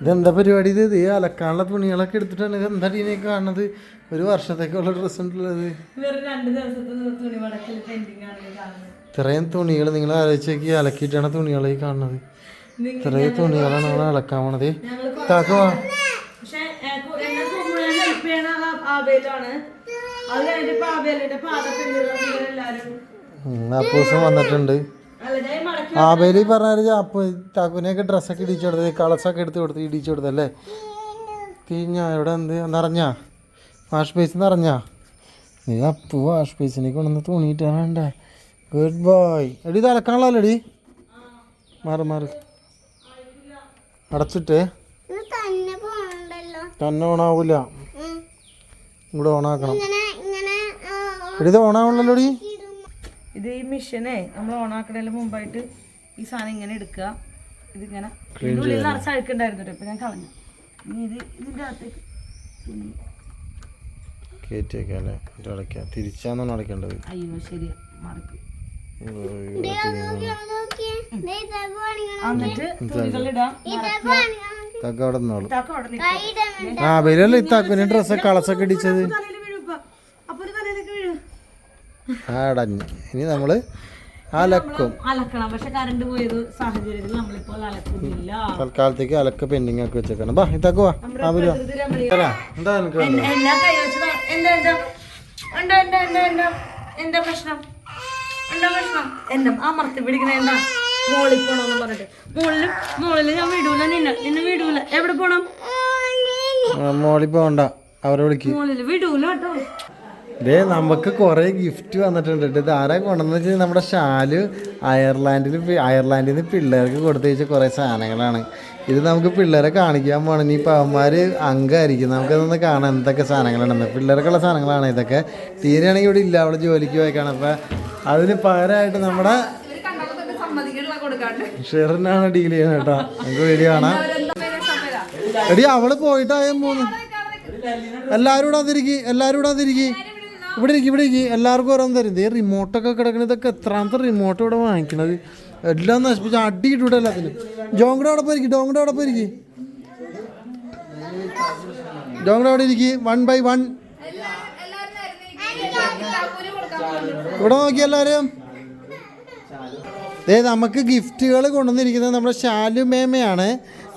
ഇതെന്താ പരിപാടി ഇത്? ഈ അലക്കാനുള്ള തുണികളൊക്കെ എടുത്തിട്ടാണ് ഇത് എന്താ ഇതിനെ കാണുന്നത്? ഒരു വർഷത്തേക്കുള്ള ഡ്രസ്സ് ഉണ്ടല്ലത് പെൻഡിങ് ആണ് ഇത്രയും തുണികൾ നിങ്ങൾ ആലോചിച്ചേക്ക് അലക്കിയിട്ടാണ് തുണികൾ ഈ കാണുന്നത്. ഇത്രയും തുണികളാണ് നമ്മൾ അലക്കാൻ പോണത്. താക്കുവാ അപ്പൂസം വന്നിട്ടുണ്ട് അല്ല ഞാൻ ഈ മടക്കി ആബേലി പറഞ്ഞാൽ അപ്പൊ താക്കുനെയൊക്കെ ഡ്രസ്സൊക്കെ ഇടിച്ചു കൊടുത്തത് കളസൊക്കെ എടുത്ത് കൊടുത്ത് ഇടിച്ചു കൊടുത്തല്ലേ തീഞ്ഞ ഇവിടെ എന്ത് നിറഞ്ഞാ? Wash base നിറഞ്ഞാ? നീ അപ്പു വാഷ് ബേസിനെ കൊണ്ടുവന്ന് തുണിയിട്ടാണ്ടേ ഗുഡ് ബോയ് എടി ഇത് അലക്കാനുള്ളല്ലോ എടി? മാറി മാറി. അടച്ചിട്ട്. തന്നെ ഓണാവൂല. ഇവിടെ ഓണാക്കണം. എടി ഇത് ഓണാവണല്ലോ എടി. ഇത് ഈ മിഷനെ നമ്മൾ ഓണാക്കണതിന് മുമ്പായിട്ട് ഈ സാധനം ഇങ്ങനെ എടുക്കുക. ഇതിങ്ങനെ ഉള്ളിൽ നിറച്ച് അഴുക്കുണ്ടായിരുന്നു കേട്ടോ ഇപ്പൊ ഞാൻ കളഞ്ഞു. ഇനി ഇത് ഇതിന്റെ അകത്തേക്ക് തുണി. അല്ലേ എന്നിട്ട് തിരിച്ചാന്നാണ് അടയ്ക്കേണ്ടത്. അയ്യോ മറക്കും. തക്ക അവിടെ നിന്നോളൂ. ആ ഡ്രസ്സൊക്കെ കളസൊക്കെ ഇടിച്ചത് തലയിൽ വീഴും ഇപ്പൊ അപ്പൊ ഒരു തലയിലേക്ക് വീഴും ആ അടഞ്ഞ് ഇനി നമ്മൾ അലക്കും. അലക്കണം. പക്ഷെ കറണ്ട് പോയത് സാഹചര്യത്തിൽ നമ്മളിപ്പോൾ അലക്കുന്നില്ല. തൽക്കാലത്തേക്ക് അലക്ക് പെൻഡിങ് ആക്കി വെച്ചേക്കണം. ബാ ഇതാക്കുക എന്താ നിനക്ക് എന്താ എന്താ? പ്രശ്നം? എന്താ പ്രശ്നം? എന്താ ആ മറത്തി പിടിക്കണ എന്താ? മോളിൽ പോണോന്ന് പറഞ്ഞിട്ട്. മോളിൽ മോളിൽ ഞാൻ വിടൂല നിന്നെ. നിന്നെ വിടൂല. എവിടെ പോണം? പോണ്ട. അവരെ വിളിക്കും. വിടൂല കേട്ടോ. ദേ നമുക്ക് കുറേ ഗിഫ്റ്റ് വന്നിട്ടുണ്ട്. ഇത് ആരാ കൊണ്ടെന്ന് വെച്ചാൽ നമ്മുടെ ഷാൽ അയർലാൻഡിൽ അയർലാൻഡിൽ നിന്ന് പിള്ളേർക്ക് കൊടുത്തു വെച്ച കുറേ സാധനങ്ങളാണ്. ഇത് നമുക്ക് പിള്ളേരെ കാണിക്കാൻ പോകണം ഇനി അവന്മാർ അംഗമായിരിക്കും നമുക്കതൊന്ന് കാണാം എന്തൊക്കെ സാധനങ്ങളാണെന്ന് പിള്ളേർക്കുള്ള സാധനങ്ങളാണ് ഇതൊക്കെ. തീരെയാണെങ്കിൽ ഇവിടെ ഇല്ല അവിടെ ജോലിക്ക് പോയേക്കാണ്. അപ്പം അതിന് പകരമായിട്ട് നമ്മുടെ ഷെറിനാണ് ഡീൽ ചെയ്യുന്നത് കേട്ടോ. നമുക്ക് വീഡിയോ കാണാം. എടി അവൾ പോയിട്ടായ മൂന്ന് എല്ലാവരും ഇവിടെ അതിരിക്കി എല്ലാവരും ഇവിടെ അതിരിക്കി ഇവിടെ ഇരിക്കും ഇവിടെ ഇരിക്കും. എല്ലാവർക്കും ഓരോന്ന് തരും. ഇതേ റിമോട്ടൊക്കെ കിടക്കണ ഇതൊക്കെ എത്രാമത്തെ റിമോട്ട് ഇവിടെ വാങ്ങിക്കണത്? എല്ലാം നശിപ്പിച്ച് അടിയിട്ടൂടെ എല്ലാത്തിനും ജോങ്ങടെ അവിടെ പോയിരിക്കും ഡോങ്ങടെ അവിടെ പോയിരിക്കും ഡോങ്ങടെ അവിടെ ഇരിക്കും. വൺ ബൈ വൺ ഇവിടെ നോക്കി എല്ലാവരും. ദേ നമുക്ക് ഗിഫ്റ്റുകൾ കൊണ്ടുവന്നിരിക്കുന്നത് നമ്മുടെ ഷാലു മേമയാണ്.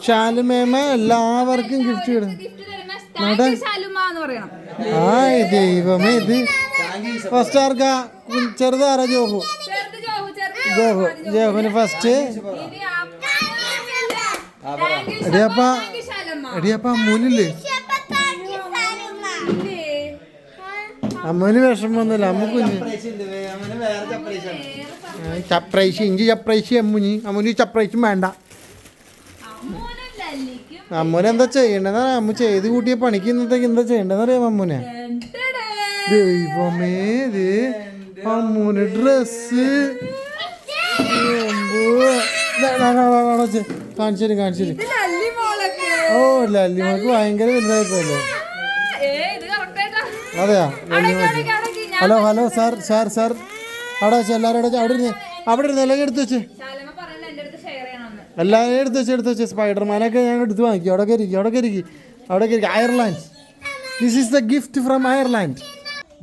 ഷാലു മേമ എല്ലാവർക്കും ഗിഫ്റ്റ് നമ്മുടെ ആ ദൈവമേ ഇത് ഫസ്റ്റ് ആർക്കാ? ചെറുതാരാ ജോഹു? ജോഹു ജോഹുന് ഫസ്റ്റ് എടിയപ്പ എടിയപ്പ അമ്മൂനില്ലേ അമ്മൂന് വിഷമൊന്നുമില്ല അമ്മ കുഞ്ഞ്. ചപ്രൈശി ഇഞ്ചി ചപ്രൈശി അമ്മുഞ്ഞി. അമ്മുനി ചപ്രൈശും വേണ്ട. അമ്മൂനെ എന്താ ചെയ്യണ്ടെന്ന് അമ്മ ചെയ്ത് കൂട്ടിയ പണിക്ക് ഇന്നത്തേക്ക് എന്താ ചെയ്യണ്ടെന്ന് അറിയാം അമ്മൂനെ? ദൈവമേ ഇത് അമ്മൂന് ഡ്രസ് കാണിച്ചു കാണിച്ചു ഓ ലല്ലിമോക്ക് ഭയങ്കര വലുതായിപ്പോയല്ലോ. അതെയാ? ലല്ലിമക്ക് hello hello sir sir sir. അവിടെ വെച്ച് എല്ലാവരും അവിടെ അവിടെ ഇരുന്ന് എല്ലാം എടുത്ത് വെച്ച്. എല്ലാവരും എടുത്ത് വെച്ച് എടുത്ത് വെച്ച് സ്പൈഡർമാനൊക്കെ ഞാൻ എടുത്ത് വാങ്ങിക്കും. അവിടെ കയറിക്കും അവിടെ കയറിക്കും അവിടെ കയറിക്കും Ireland this is the gift from Ireland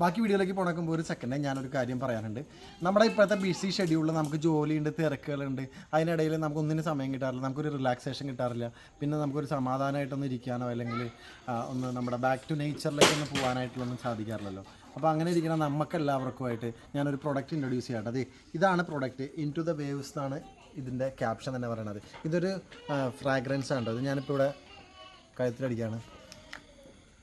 ബാക്കി വീഡിയോയിലേക്ക് പോണക്കുമ്പോൾ ഒരു സെക്കൻഡ് ഞാനൊരു കാര്യം പറയാനുണ്ട്. നമ്മുടെ ഇപ്പോഴത്തെ ബിസി ഷെഡ്യൂളിൽ നമുക്ക് ജോലിയുണ്ട് തിരക്കുകളുണ്ട്. അതിനിടയിൽ നമുക്ക് ഒന്നിനും സമയം കിട്ടാറില്ല നമുക്കൊരു റിലാക്സേഷൻ കിട്ടാറില്ല. പിന്നെ നമുക്കൊരു സമാധാനമായിട്ടൊന്ന് ഇരിക്കാനോ അല്ലെങ്കിൽ ഒന്ന് നമ്മുടെ ബാക്ക് ടു നേച്ചറിലേക്ക് ഒന്ന് പോകാനായിട്ടുള്ളൊന്നും സാധിക്കാറില്ലല്ലോ. അപ്പോൾ അങ്ങനെ ഇരിക്കുന്ന നമുക്ക് എല്ലാവർക്കുമായിട്ട് ഞാനൊരു പ്രൊഡക്റ്റ് ഇൻട്രൊഡ്യൂസ് ചെയ്യട്ടെ അതെ ഇതാണ് product into the waves എന്നാണ് ഇതിന്റെ ക്യാപ്ഷൻ തന്നെ പറയണത്. ഇതൊരു ഫ്രാഗ്രൻസ് ആണ് ഇത് ഞാനിപ്പോൾ ഇവിടെ കഴുത്തിലടിക്കുകയാണ്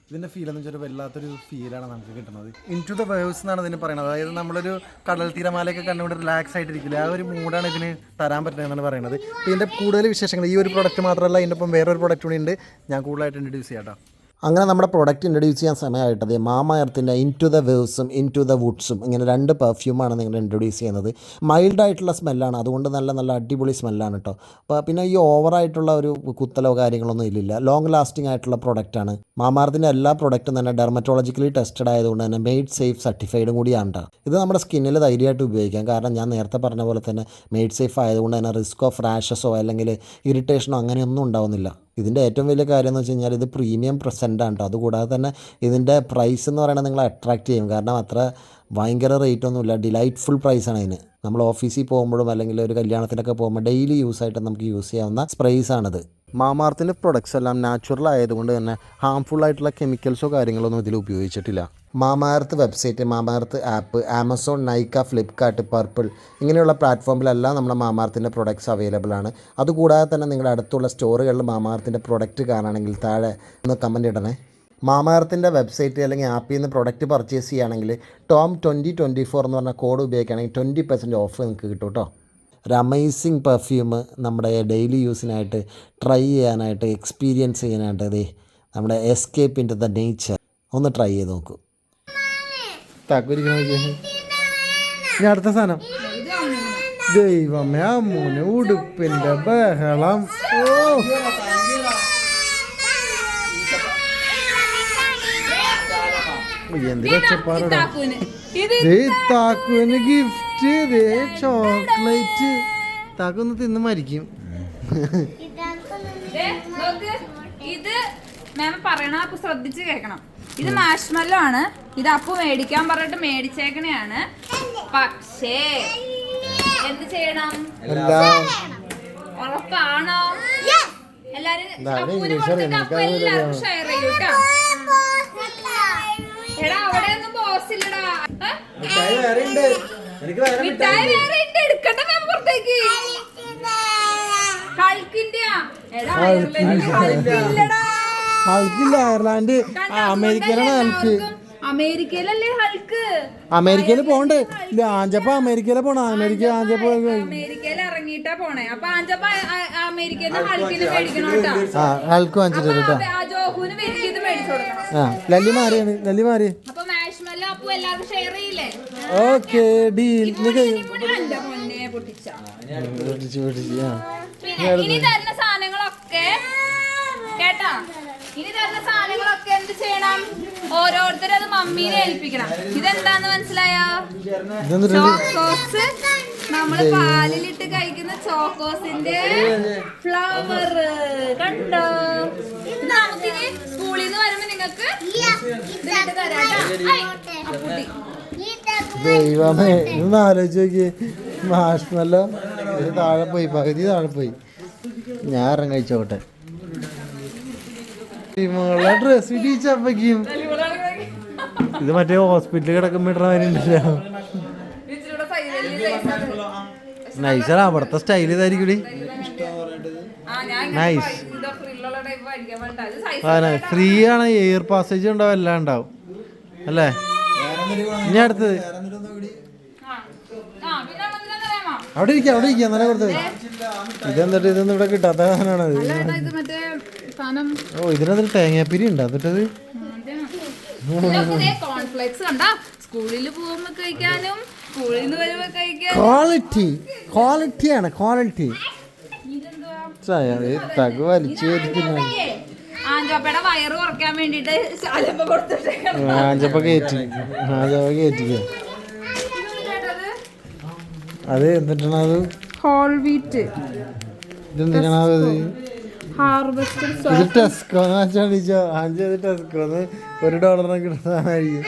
ഇതിന്റെ ഫീൽ എന്ന് വെച്ചാൽ വല്ലാത്തൊരു ഫീലാണ് നമുക്ക് കിട്ടുന്നത്. ഇൻ ടു ദ വേവ്സ് എന്നാണ് ഇതിന് പറയുന്നത് അതായത് നമ്മളൊരു കടൽ തീരമാലയൊക്കെ കണ്ടുകൊണ്ട് റിലാക്സ് ആയിട്ടിരിക്കില്ല? ആ ഒരു മൂഡാണ് ഇതിന് തരാൻ പറ്റുന്നതെന്നാണ് പറയുന്നത് ഇതിന്റെ കൂടുതൽ വിശേഷങ്ങൾ ഈ ഒരു പ്രൊഡക്റ്റ് മാത്രമല്ല ഇതിന്റെ ഒപ്പം വേറൊരു പ്രൊഡക്റ്റ് കൂടി ഉണ്ട്. ഞാൻ കൂടുതലായിട്ട് ഇൻട്രൊഡ്യൂസ് ചെയ്യാം കേട്ടോ. അങ്ങനെ നമ്മുടെ പ്രൊഡക്റ്റ് ഇൻട്രൊഡ്യൂസ് ചെയ്യാൻ സമയമായിട്ടത് മാമ എർത്തിന്റെ ഇൻ ടു ദ വേവ്സും ഇൻ ടു ദ വുഡ്സും ഇങ്ങനെ രണ്ട് പെർഫ്യൂമാണ് നിങ്ങൾ ഇൻട്രൊഡ്യൂസ് ചെയ്യുന്നത്. മൈൽഡായിട്ടുള്ള സ്മെല്ലാണ് അതുകൊണ്ട് നല്ല നല്ല അടിപൊളി സ്മെല്ലാണ് കേട്ടോ അപ്പോൾ പിന്നെ ഈ ഓവറായിട്ടുള്ള ഒരു കുത്തലോ കാര്യങ്ങളൊന്നും ഇല്ലില്ല. ലോങ് ലാസ്റ്റിംഗ് ആയിട്ടുള്ള പ്രൊഡക്റ്റാണ് മാമാർത്തിന്റെ എല്ലാ പ്രൊഡക്റ്റും തന്നെ ഡെർമറ്റോളജിക്കലി ടെസ്റ്റഡ് ആയതുകൊണ്ട് തന്നെ മെയ്ഡ് സേഫ് സർട്ടിഫൈഡും കൂടിയാണ് കേട്ടോ ഇത് നമ്മുടെ സ്കിന്നിൽ ധൈര്യമായിട്ട് ഉപയോഗിക്കാം. കാരണം ഞാൻ നേരത്തെ പറഞ്ഞ പോലെ തന്നെ മെയ്ഡ് സേഫ് ആയതുകൊണ്ട് തന്നെ റിസ്ക് ഓഫ് റാഷസോ അല്ലെങ്കിൽ ഇറിറ്റേഷനോ അങ്ങനെയൊന്നും ഉണ്ടാവുന്നില്ല. ഇതിന്റെ ഏറ്റവും വലിയ കാര്യം എന്ന് വെച്ച് കഴിഞ്ഞാൽ ഇത് പ്രീമിയം പ്രസന്റ് ആണ് കേട്ടോ അതുകൂടാതെ തന്നെ ഇതിന്റെ പ്രൈസ് എന്ന് പറയുന്നത് നിങ്ങളെ അട്രാക്റ്റ് ചെയ്യും. കാരണം അത്ര ഭയങ്കര റേറ്റ് ഒന്നുമില്ല. ഡിലൈറ്റ്ഫുൾ പ്രൈസാണ് അതിന്. നമ്മൾ ഓഫീസിൽ പോകുമ്പോഴും അല്ലെങ്കിൽ ഒരു കല്യാണത്തിനൊക്കെ പോകുമ്പോൾ ഡെയിലി യൂസ് ആയിട്ട് നമുക്ക് യൂസ് ചെയ്യാവുന്ന സ്പ്രേസ് ആണത്. മാമാർത്തിന്റെ പ്രൊഡക്ട്സ് എല്ലാം നാച്ചുറൽ ആയതുകൊണ്ട് തന്നെ ഹാംഫുൾ ആയിട്ടുള്ള കെമിക്കൽസോ കാര്യങ്ങളൊന്നും ഇതിൽ ഉപയോഗിച്ചിട്ടില്ല. Mamaearth website Mamaearth app Amazon Nykaa Flipkart Purplle ഇങ്ങനെയുള്ള പ്ലാറ്റ്ഫോമിലെല്ലാം നമ്മുടെ മാമാർത്തിന്റെ പ്രൊഡക്ട്സ് അവൈലബിൾ ആണ്. അതുകൂടാതെ തന്നെ നിങ്ങളുടെ അടുത്തുള്ള സ്റ്റോറുകളിൽ മാമാർത്തിന്റെ പ്രൊഡക്റ്റ് കാണുകയാണെങ്കിൽ താഴെ ഒന്ന് കമന്റ് ഇടണേ. മാമാർത്തിന്റെ വെബ്സൈറ്റ് അല്ലെങ്കിൽ ആപ്പിൽ നിന്ന് പ്രൊഡക്റ്റ് പർച്ചേസ് ചെയ്യുകയാണെങ്കിൽ ടോം ട്വന്റി ട്വന്റി ഫോർ എന്ന് പറഞ്ഞ കോഡ് ഉപയോഗിക്കുകയാണെങ്കിൽ ട്വന്റി പെർസെന്റ് ഓഫ് നിങ്ങൾക്ക് കിട്ടും കേട്ടോ ഒരു അമേസിങ് പെർഫ്യൂം നമ്മുടെ ഡെയിലി യൂസിനായിട്ട് ട്രൈ ചെയ്യാനായിട്ട് എക്സ്പീരിയൻസ് ചെയ്യാനായിട്ട് അതെ നമ്മുടെ escape into the nature ഒന്ന് ട്രൈ ചെയ്ത് നോക്കൂ. ഞാൻ അടുത്ത സാധനം. ദൈവമേ അമ്മൂന് ഉടുപ്പിന്റെ ബഹളം. ഓ. എന്ത് ചെപ്പാറടാ താക്കുവിന് ഗിഫ്റ്റ് ദേ ചോക്ലേറ്റ് താക്കൊന്ന് തിന്ന് മരിക്കും. ഇത് മാം പറയണ അപ്പൊ ശ്രദ്ധിച്ച് കേൾക്കണം. ഇത് മാഷ്മല്ലോ ആണ്. ഇത് അപ്പു മേടിക്കാൻ പറഞ്ഞിട്ട് മേടിച്ചേക്കണെയാണ്. പക്ഷേ എന്ത് ചെയ്യണം? ഉറപ്പാണോ? എല്ലാരും എല്ലാവർക്കും ഷെയർ ചെയ്യൂ കേട്ടോ എടാ അവിടെ ഒന്നും ബോസ് ഇല്ലടാ? മിഠായി വേറെ ഉണ്ട്. എടുക്കട്ടെ മാം പുറത്തേക്ക്. ഹൾക്കിന്റെ എടാ അയർലൻഡിൽ ഹൾക്ക് ഇല്ലടാ. ഹൾക്കില്ല അയർലാൻഡ് ആ, അമേരിക്കയിലാണ് ഹൾക്ക് അമേരിക്കയിലല്ലേ ഹൾക്ക് അമേരിക്കയിൽ പോണ്ടേ. ഇല്ല ആഞ്ചപ്പ അമേരിക്കയിലെ പോണ. അമേരിക്ക ആഞ്ചപ്പ അമേരിക്കയിൽ ഇറങ്ങിയിട്ടാ പോണേ. അപ്പൊ ആഞ്ചപ്പ അമേരിക്കയിൽ നിന്ന് ഹൾക്കിന് മേടിക്കണം കേട്ടോ ആ ഹൾക്ക് വാങ്ങിച്ചിട്ടുണ്ട് കേട്ടോ ആ ലല്ലി മാറിയാണ് ലല്ലി മാറി. Okay deal. പൊട്ടിച്ച. ആ. സാധനങ്ങളൊക്കെ കേട്ടാ? ഇനി തരുന്ന സാധനങ്ങളൊക്കെ എന്ത് ചെയ്യണം? ഓരോരുത്തരും അത് മമ്മീനെ ഏൽപ്പിക്കണം. ഇതെന്താന്ന് മനസ്സിലായോ? ചോക്കോസ് നമ്മൾ പാലിലിട്ട് കഴിക്കുന്ന ചോക്കോസിന്റെ ഫ്ലവർ കണ്ടോ ഇത് നമുക്കിനി സ്കൂളിൽ നിന്ന് വരുമ്പോ നിങ്ങൾക്ക് ഇതിട്ട് തരാട്ടാ അപ്പുട്ടി ദൈവമേ ഇതൊന്ന് ആലോചിച്ച് നോക്കിയേ. മാഷ്മല്ലോ ഇത് താഴെ പോയി പകുതി താഴെ പോയി. ഞാൻ ഇറങ്ങി കഴിച്ചോട്ടെ. മോളെ ഡ്രസ് ഇടിച്ചപ്പയ്ക്കും ഇത് മറ്റേ ഹോസ്പിറ്റലിൽ കിടക്കുമ്പോ size ആണ്. നൈസറാ അവിടുത്തെ സ്റ്റൈൽ ഇതായിരിക്കും ആ ഫ്രീ ആണ് എയർ പാസേജ് ഉണ്ടാവും എല്ലാം ഉണ്ടാവും. അല്ലേ? ഇനി അടുത്തത്. അറിയാമോ? അവിടെ ഇരിക്കാം അവിടെ ഇരിക്കാം നല്ല കൊടുത്തത് ഇതെന്നിട്ട് ഇതൊന്നും ഇവിടെ കിട്ടാത്ത സാധനമാണത് ഇത് മറ്റേ സാധനം. ഓ ഇതിനകത്ത് തേങ്ങാപ്പിരി ഉണ്ട്. എന്നിട്ടത്? സ്കൂളിൽ പോകുമ്പോ കഴിക്കാനും സ്കൂളിൽ നിന്ന് വരുമ്പോ കഴിക്കാനും. ക്വാളിറ്റി ക്വാളിറ്റിയാണ് ക്വാളിറ്റി തകവലിച്ചു തകു വലിച്ചു കയറ്റിക്കുന്നു ആഞ്ചോപ്പയുടെ വയറ് കുറയ്ക്കാൻ വേണ്ടിട്ട് ശാലപ്പ ആഞ്ചപ്പ കയറ്റി ആഞ്ചപ്പ കയറ്റിക്ക അത് എന്നിട്ടാണ് അത്? Whole wheat. ഇതെന്തിനാണ് അത്? ഹാർവെസ്റ്റ് ഇത് ടെസ്കോ എന്ന് വെച്ചാൽ ചോദിച്ചോ ആഞ്ച് ടെസ്കോന്ന് ഒരു ഡോളറിന് കിട്ടുന്നതായിരിക്കും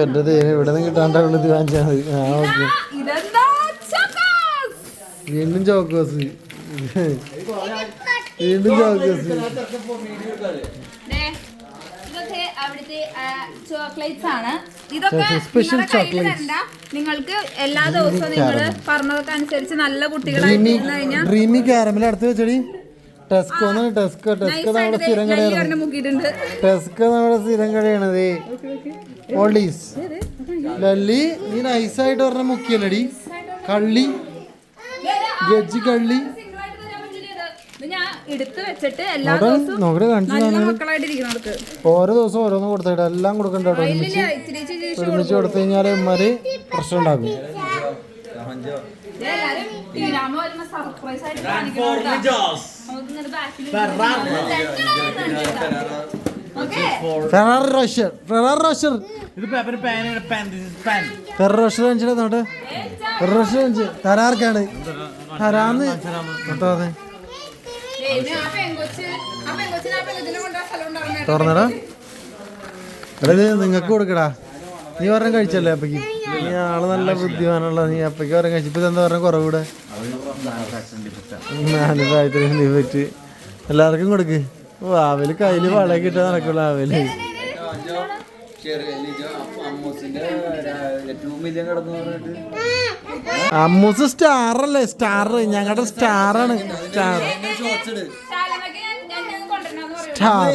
എന്റെ ദൈവം ഇവിടെ നിന്ന് കിട്ടാണ്ടാവുള്ളത് വാങ്ങിച്ചാൽ മതി. ആ ഓക്കെ. വീണ്ടും ചോക്കോസ് വീണ്ടും ചോക്കോസ് ഇതൊക്കെ അവിടുത്തെ ചോക്ലേറ്റ്സ് ആണ് ഇതൊക്കെ. നിങ്ങൾക്ക് എല്ലാ ദിവസവും നിങ്ങൾ പറഞ്ഞതൊക്കെ അനുസരിച്ച് നല്ല കുട്ടികളായി ഡ്രീമി ഇരുന്ന് കഴിഞ്ഞാൽ ഡ്രീമി ക്യാരമൽ അടുത്ത് വെച്ചടി. ടെസ്കോ എന്നാണ് ടെസ്കോ ടെസ്കോ നമ്മുടെ സ്ഥിരം കടയാണ്. ഒരെണ്ണം മുക്കിയിട്ടുണ്ട്. ടെസ്കോ നമ്മുടെ സ്ഥിരം കടയാണത് ഓൾഡീസ് ലല്ലി നീ നൈസായിട്ട് പറഞ്ഞ മുക്കിയല്ലടി. കള്ളി. കള്ളി. മക്കളായിട്ട് ഓരോ ദിവസം ഓരോന്ന് കൊടുത്തിട്ട് എല്ലാം കൊടുക്കണ്ട ഒരുമിച്ച് കൊടുത്തു കഴിഞ്ഞാൽ ഇമ്മാര് പ്രശ്നം ഉണ്ടാക്കും. Ferrero Rocher Ferrero Rocher Ferrero Rocher കാണിച്ചിട്ട് തരാർക്കാണ് ഹരാന്ന് തോന്നെ തുറന്നടാ. അതായത് നിങ്ങക്ക് കൊടുക്കടാ. നീ പറഞ്ഞ കഴിച്ചല്ലേ അപ്പക്ക് നീ ആൾ നല്ല ബുദ്ധിമാനുള്ള നീ അപ്പക്ക് പറഞ്ഞ കഴിച്ചു. ഇപ്പൊ എന്താ പറഞ്ഞ? കുറവൂടെ നാല് പറ്റി. എല്ലാവർക്കും കൊടുക്ക്. ആവൽ കയ്യിൽ വളയൊക്കെ ഇട്ടാ നടക്കുള്ളൂ ആവൽ. അമ്മൂസ് സ്റ്റാർ. അല്ലേ സ്റ്റാർ. ഞങ്ങളുടെ സ്റ്റാർ. ആണ് star star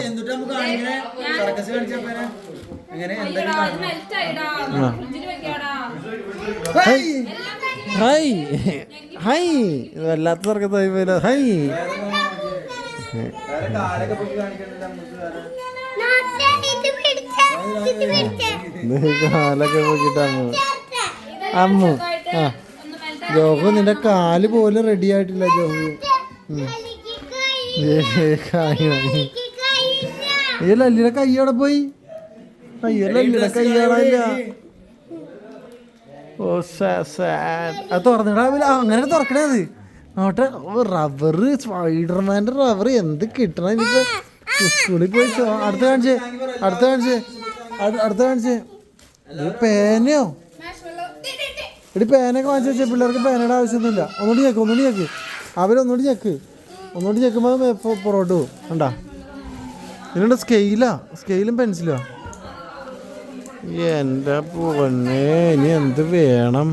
hi. Hi. Hi. വല്ലാത്ത സർക്കത്തായി പോയില്ല. ഹൈ. കാലൊക്കെ പോക്കിട്ട് അമ്മു. അമ്മു. ആ. ജോഹു നിന്റെ കാൽ പോലും റെഡി ആയിട്ടില്ല ജോഹു. ഈ ലല്ലിയുടെ കൈ അവിടെ പോയി? അയ്യോ ലല്ലിയുടെ കൈ ഓ അത് തുറന്നിടാവില്ല അങ്ങനെ തുറക്കണേ അത്. നോട്ടെ റബ്ബർ സ്പൈഡർമാന്റെ റബ്ബർ എന്ത് കിട്ടണം സ്കൂളിൽ പോയി അടുത്ത കാണിച്ചേ അടുത്ത കാണിച്ചേ അടു- അടുത്ത കാണിച്ചേ. പേനയോ? എടി പേനൊക്കെ വാങ്ങിച്ചു വെച്ചാൽ പിള്ളേർക്ക് പേനയുടെ ആവശ്യമൊന്നുമില്ല. ഒന്നുകൂടി ഞെക്ക് ഒന്നുകൂടി ഞെക്ക്. അവരൊന്നുകൂടി ഞെക്ക്. ഒന്നുകൂടി ഞെക്കുമ്പോൾ പുറകോട്ട് പോകും. കണ്ടാ? ഇതിനുണ്ട് സ്കെയിലാ സ്കെയിലും പെൻസിലോ എന്റെ പൊന്നെ ഇനി എന്ത് വേണം?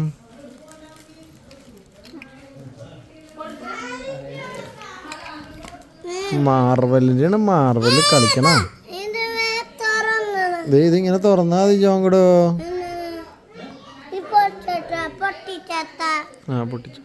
മാർബലിന്റെയാണ് മാർവൽ കളിക്കണം. ഇതിങ്ങനെ തുറന്നാ മതി ജോങ്കടോ ഉം. ഈ പൊട്ടിച്ച പൊട്ടിച്ചത്ത ആ പൊട്ടിച്ചു.